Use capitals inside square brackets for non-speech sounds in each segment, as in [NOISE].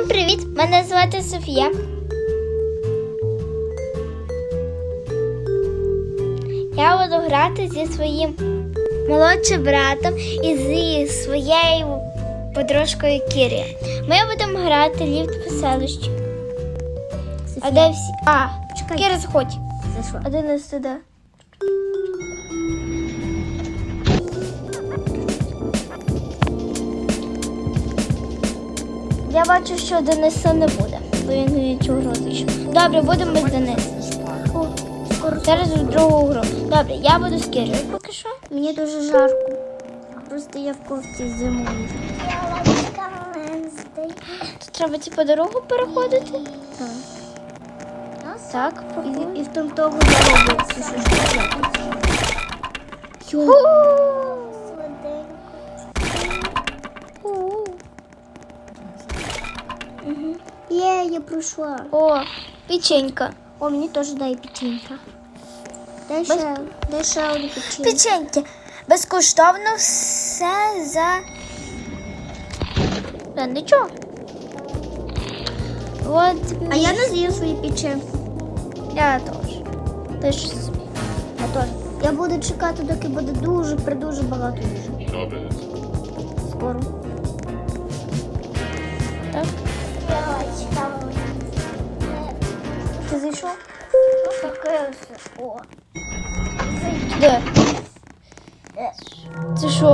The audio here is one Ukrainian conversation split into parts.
Всім привіт! Мене звати Софія. Я буду грати зі своїм молодшим братом і зі своєю подружкою Кірі. Ми будемо грати ліфт веселощі. А де всі? А, Чекай. Кіра, заходь. Зайшла. Один із сюди. Я бачу, що Дениса не буде, бо він нічого родичу. Добре, будемо без Дениса. Зараз в другу гру. Добре, я буду з Кірою поки що. Мені дуже жарко. Просто я в кофті зимою. Тут треба ці по дорогу переходити. Так. Так, І, і в тому того дорогу. Йо. Я пройшла. О, печенька. О, мені теж дай печенька. Дай ще, дай ще одну печеньку. Печеньки. Безкоштовно все за. Та нічого. От А я не з'їм свої печеньки. я теж. Ти ж собі. Я теж. Я буду чекати, доки буде дуже придуже багато їжі. Добре. Скоро. Так? Ти зайшов? О. Де? Це що?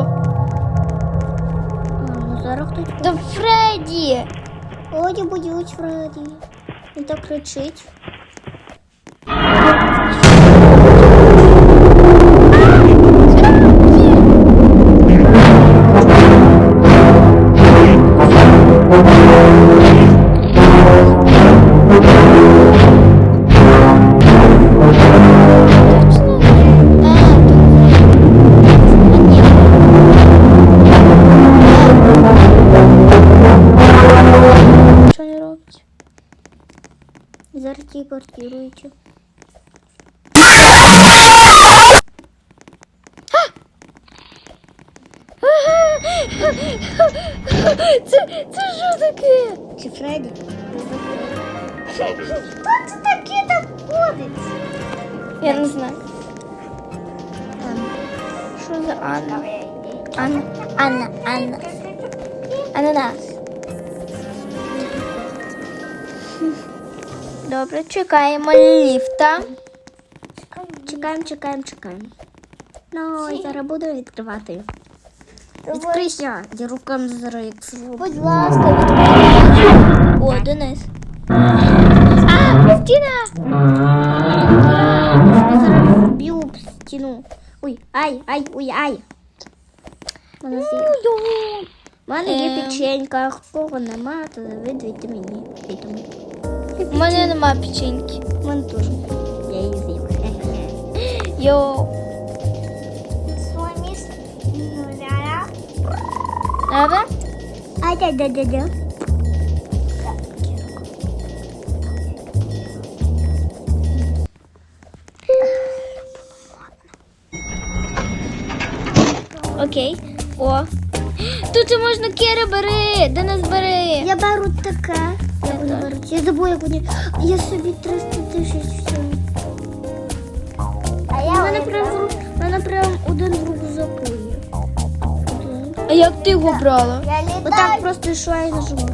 А, ну зараз хтось. Та Фредді! О, я боюсь Фредді. Він так кричить. Телепортирують. Це, це що таке? Чи Фредді? Хто це таке там ходить? Я не знаю. Що за Анна? Анна, Анна, Анна. Ананас. Добре, чекаємо ліфта. Чекаємо, чекаємо, чекаємо. Ну, і зараз буду відкривати. Відкрийся. Я руками зараз як зроблю. Будь ласка, відкривай. О, Денис. А, стіна! Я зараз б'ю об стіну. Ой, ай, ай, ой, ай. У мене є Ем. печенька, кого нема, то видвійте мені. Мені. У мене нема печеньки. У мене теж. Я її. Хе-хе. Йоу. Добре? А да да да да. Окей. О. [GASPS] Тут можна Кіра бери. Денис бери. Я беру таке. Я. Я забула, як вони. Я собі 300 тисяч все. А я мене прям в мене прям один є. А як ти його брала? Я Отак просто йшла і нажимала.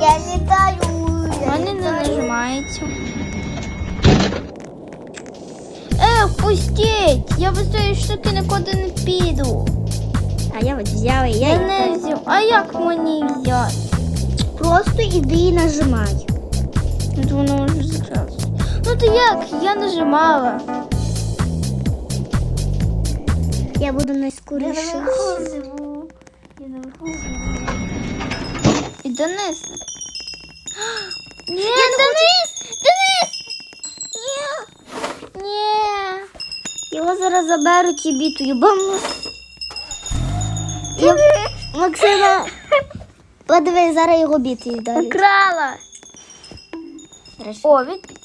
я літаю. У мене не нажимається. Е, впустіть! Я без цієї штуки нікуди не піду. А я от взяла і я. Я не взяв. А як мені взяти? Просто іди і нажимай. То воно вже зараз. Ну то як? Я нажимала. Я буду Я найскоріше. Я наверху живу. І Денис. Ні, Денис! Денис! Ні! Ні! Його зараз заберуть і бітою. Бамус. Я... Максима. Подивись, зараз його бітою далі. Украла! О, від...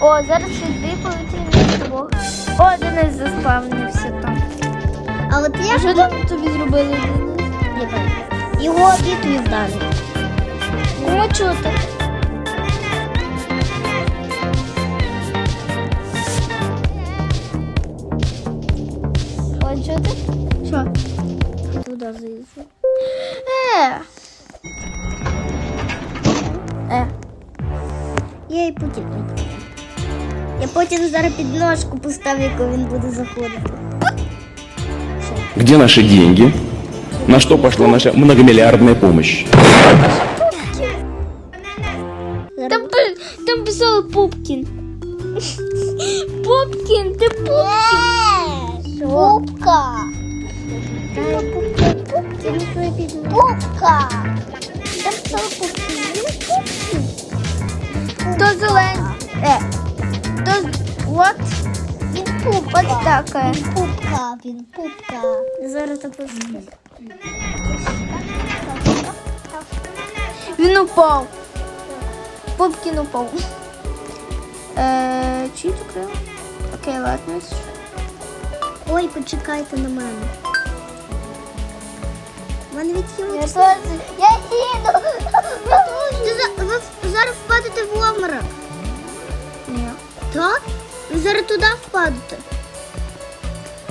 О, зараз відбій повітряний тривог. О, Денис заспавнився там. А от А я що там тобі зробили, Денис? Його і вдарив. Кому чути? Туди зайшов. Е. Е. Я і потім. Я потім зараз підножку поставлю, яку він буде заходити. Где наши деньги? На что пошла наша многомиллиардная помощь? Там, пи- там писало Пупкін. Пупкін, ти Пупкін. Пупка. Пупка. То зелень. Е. То от. Він пупка. Ось таке. Він пупка, він пупка. Зараз ось. Він упав. Пупкін упав. Е, чиї то крила? Окей, ладно. Ой, почекайте на мене. У мене Я їду. Ви зараз впадете в обморок. Ні. Так? Ви зараз туди впадете.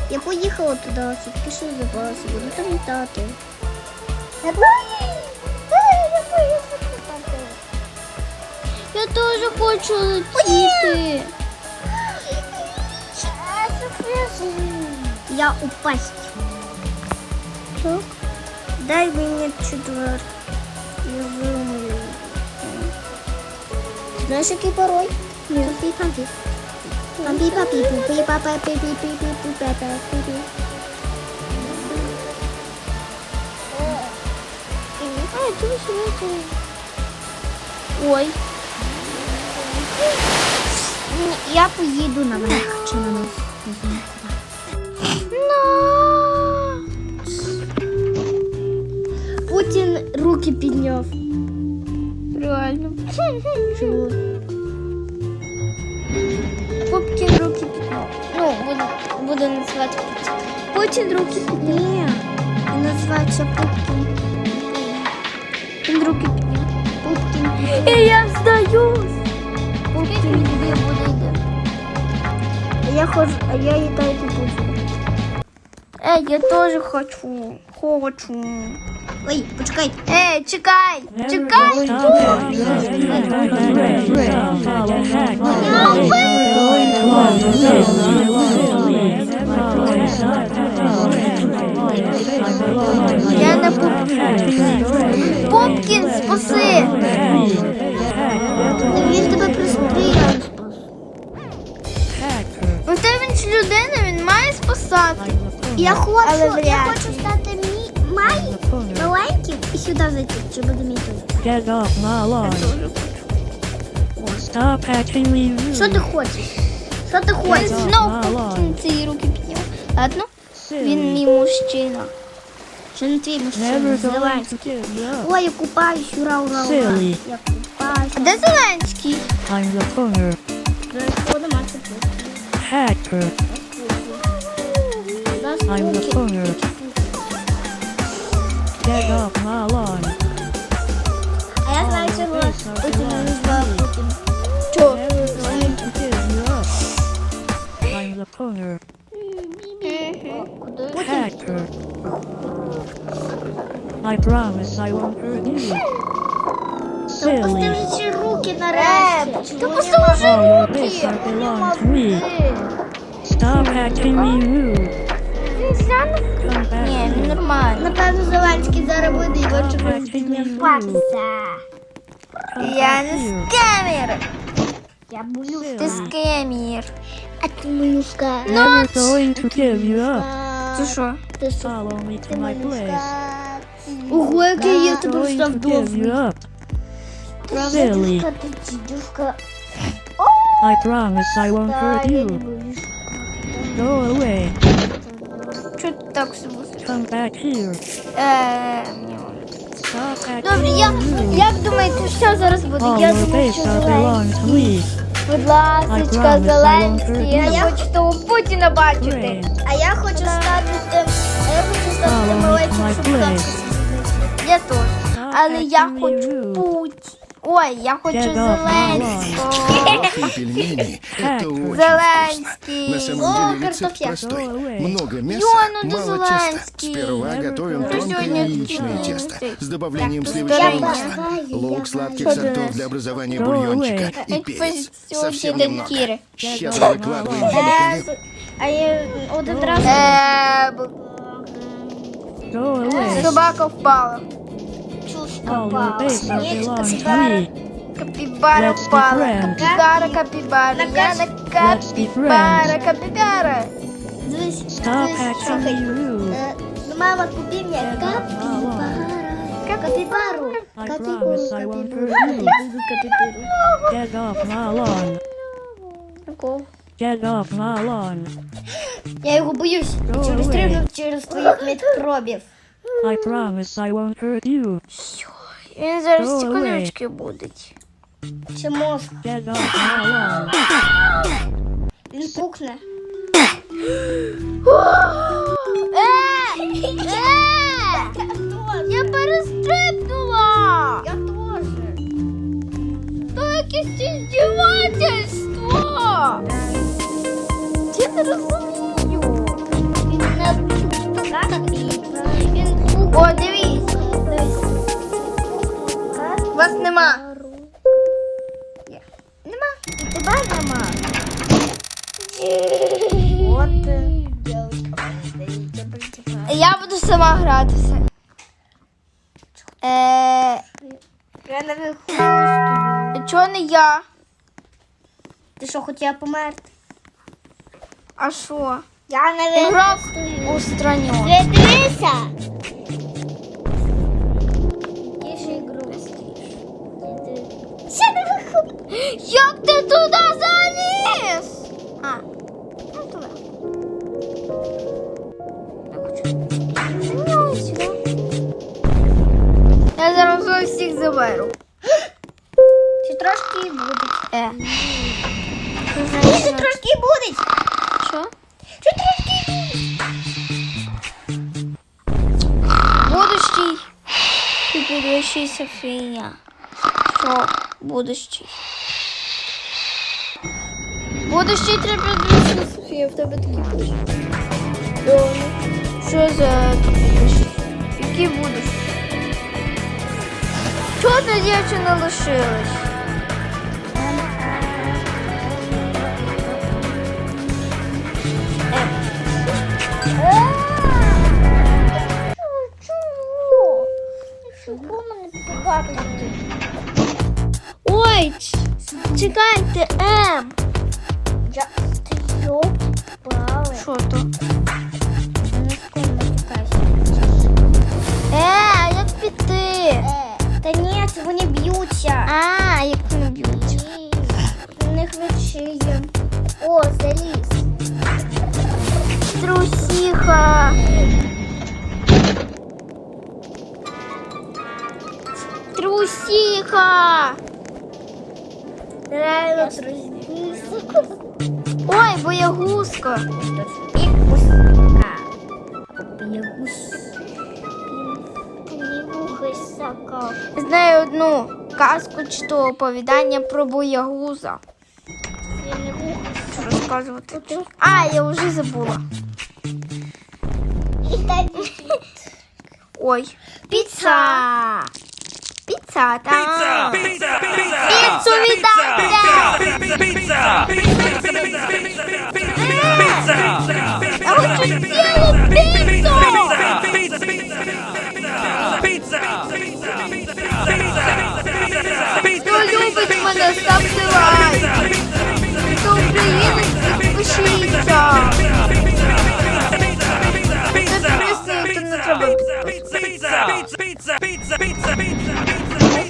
Я поїхала туди, тільки що забралася, буду там літати. Я. Я теж хочу летіти. Я упасть. Так? Дай мені четвер. Я вимою. Знаєш, який пароль? Ні. Папі, папі. Папі, папі, пупі, папа, піпі. А, чого сюди? Ой. Я поїду наверх чи на низ. Путін руки підняв. Реально. Чого? Пупкін руки підняв. Ну, буду, буду називати Путін. Путін руки підняв. Ні. Він називається Пупкін. Він руки підняв. Пупкін. І я здаюсь. Скільки тобі буде йти? А я ходжу, а я літаю по Путіну. Ей, я теж хочу. Хочу. Ой, почекай. Ей, чекай, чекай. Я на Пупкін. Пупкін, спаси. Він тебе пристріляв. Ну ти він ж людина, він має спасати. Я хочу, я хочу стати мій май маленьким і сюди зайти, чи буде мій тут. Get off my lawn. Stop acting me Що ти rude. хочеш? Що ти Він хочеш? знов Пупкін ці руки підняв. Ладно, він Silly. мій мужчина. Що не твій мужчина? Never Зеленський. going to give you up. Ой, я купаюсь, ура, ура, ура. Silly. Я купаюсь. А де Зеленський? I'm the owner. Заходимо, а це тут. Hacker. Нас I'm the руки. owner. Get off my lawn. А я знаю, чого Путін назвав Путін. Чо? Never going to give you up. I'm the owner. Hacker. I promise I won't hurt you. Та опусти Silly. вже ці руки нарешті. Та Чого пусти нема? вже All your руки. bits belong to me. Stop acting me rude. Come back Ні, here. він нормально. Напевно, Зеленський зараз буде його Stop чогось acting me rude. підняватися. Come Я back не here. скемір. Я боюсь. Ти скемір. А ти молюска. Never going to give you up. Це що? Ти що? Follow me to my place. Ого, який я тебе Going став to give you довгий. up. Silly. I promise I won't hurt you. Go away. Чого ти так acting Добре, me я, rude. як думаєте, що зараз буде? Я думаю, що Зеленський. Будь I ласочка, Зеленський. Я хочу того Путіна бачити. А я хочу стати а я хочу стати там place. Я теж. Але я хочу rude. путь. Ой, я хочу Get off my Зеленського. Плохие [LAUGHS] пельмени – это очень Зеленский. вкусно. На самом О, деле рецепт картофель. простой. Go away. Много мяса, Йону, да мало теста. Зеленский. Сперва готовим Ну, тонкое сегодня яичное такие тесто новости. с добавлением Так, сливочного я масла, давай, лук сладких Что сортов ты для образования Go бульончика away. и перец. Экспозиционный Совсем немного. Киры. Щедро выкладываем великолепно. А я один раз Е, б- Go away. Собака впала. All your base belongs to me. Капібара Let's be впала. friends. Капібара, капібара. Я на Let's be капібара, капібара. Дивись, Stop дивись, acting слухай. rude. Е, ну, Мама, купи мені капібара. Капібару. I Капібару, promise I won't капібару. hurt you. Капібару. Get off my lawn. Get off my lawn. Я його боюсь. Go Через away. стрибнув через твоїх медпробів. I promise I won't hurt you. Він зараз Go ці away. колючки будуть. Чи мозг? Get off my lawn. Він пукне. Е! Е! Я перестрибнула! Я теж. То якесь іздівательство! Я не розумію. Він не пукне. Він пукне. О, дивись! Вас нема. Нема. І тебе нема. От. Я буду сама гратися. Е, Я не виходжу. чого не я? Ти що, хотіла померти? А що? Я не Ігрок устраню. Ви дивися. Як ти туди заліз? А, ну туди. Ну. Я зараз вас всіх заберу. Ще трошки і буде. Е. Ще трошки і буде. Що? Ще трошки і буде. Будущий і будущий Софія. Що? Будущий. Будущий треба будущий Софія, в тебе такі пишуть. Що за будущий? Чого та дівчина лишилась? Мене? Ой, чекайте, Ем. Я ти йоп, пали. Що то? Не скоро чекайся. Е, а як піти? Е, Та ні, це вони б'ються. А, як не б'ють. У них вечіє. О, заліз. Трусіха. Трусіха. Реально трусіха. Ой, боягузка. Знаю одну казку чи то оповідання про боягуза. Що розказувати? А, я вже забула. І тоді Ой. Піца. Піца, так. Піцу віддайте. Я хочу цілу піцу. Хто любить мене, ставте лайк. Хто українець, підпишіться. Підписуйте, не треба Ой, прощайте. Мене я пізарика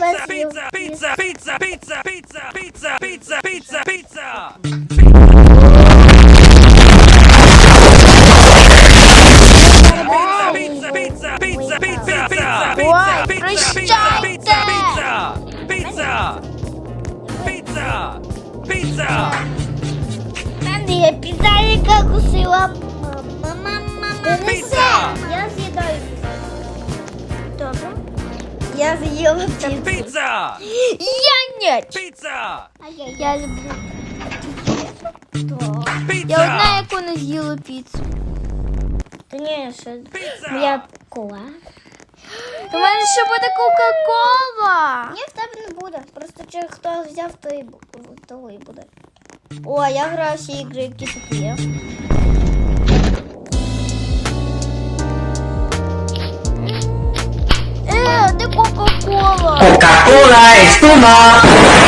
кусила. Мама, мама, Піца. Я з'їдаю. Добре. Я з'їла піцу. Pizza! Я ні. Pizza! Я люблю. Pizza! Я одна, яку не з'їла піцу. Та ні, ще Pizza! моя кола. У мене ще буде Кока-Кола. Ні, в тебе не буде. Просто чи хто взяв, то і бу- того і буде. О, я граю всі ігри, які тут є. Кока-Кола?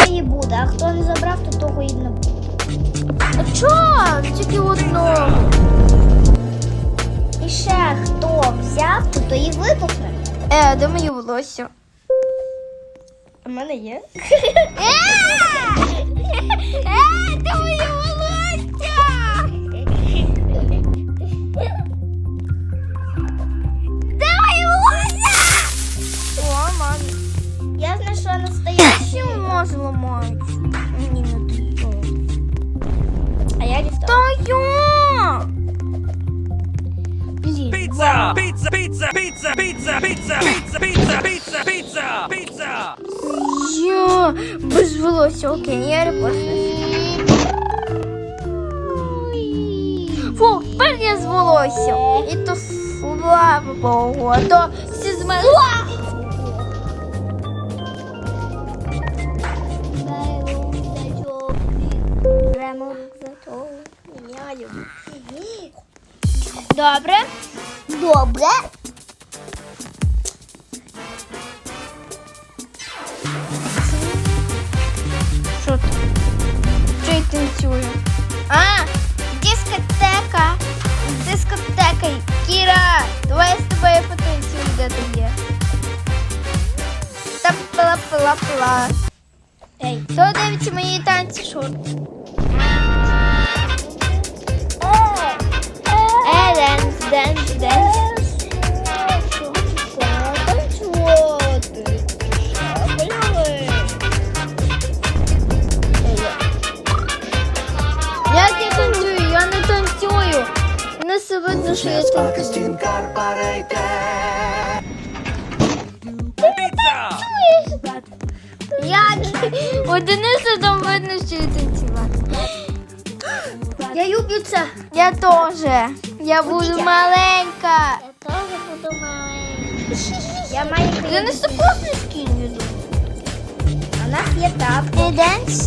І буде, а хто не забрав, то того і не буде. А чого? Тільки одного. І ще хто взяв, то, то і вибухне. Е, де моє волосся? У мене є. [LAUGHS] Е, де моє волосся? Можу ламати? Ні, не тут. А я дістала. Та я! Pizza! Pizza! Pizza! Pizza! Pizza! Pizza! Pizza! Pizza! Pizza! Pizza! Pizza! Я без волосся, окей, я репостну. Фу, тепер я з волоссям. І то слава Богу, а то всі з мене. Міняю. Добре. Добре. Що ти? Що я танцюю? А, дискотека. Дискотека. Кіра, давай з тобою потанцюю, де ти є. та пла пла пла Ей, хто дивиться мої танці шорти? Денс, денс. Як я танцюю? Я не танцюю. Не все що я танцюю. Pizza! У Дениса там видно, що я танцювати. Я люблю це. Я теж. Я буду маленька. Я теж буду маленький. Я маленький. Денис це класний скін, я. А в нас є тапки.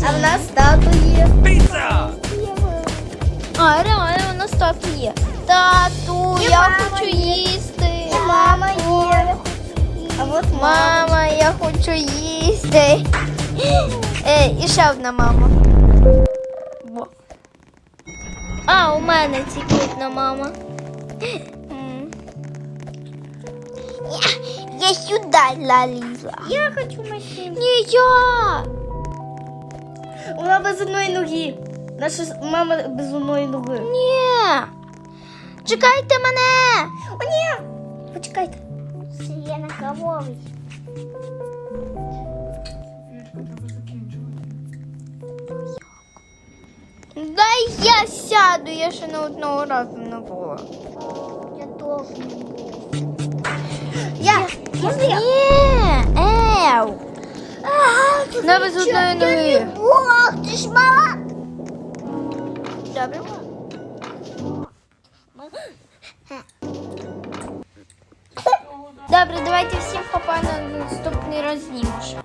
А в нас тату є. Pizza! А, реально, у нас тату є. Тату, І я мама хочу є. їсти. І мама є. А от мама. Мама, я хочу їсти. Е, і ще одна мама. А, у мене тільки мама. Я, я сюди залізла. Я хочу машину. Ні, я. Вона без одної ноги. Наша мама без одної ноги. Ні. Чекайте мене. О, ні! Почекайте. Є на кавовий. Я сяду, я ще не одного разу не була. Я теж не був. Я. Можна я? Ні, ев. Не без одної ноги. Ох, ти ж мала. Добре. Добре, давайте всім хапа на наступний раз знімеш.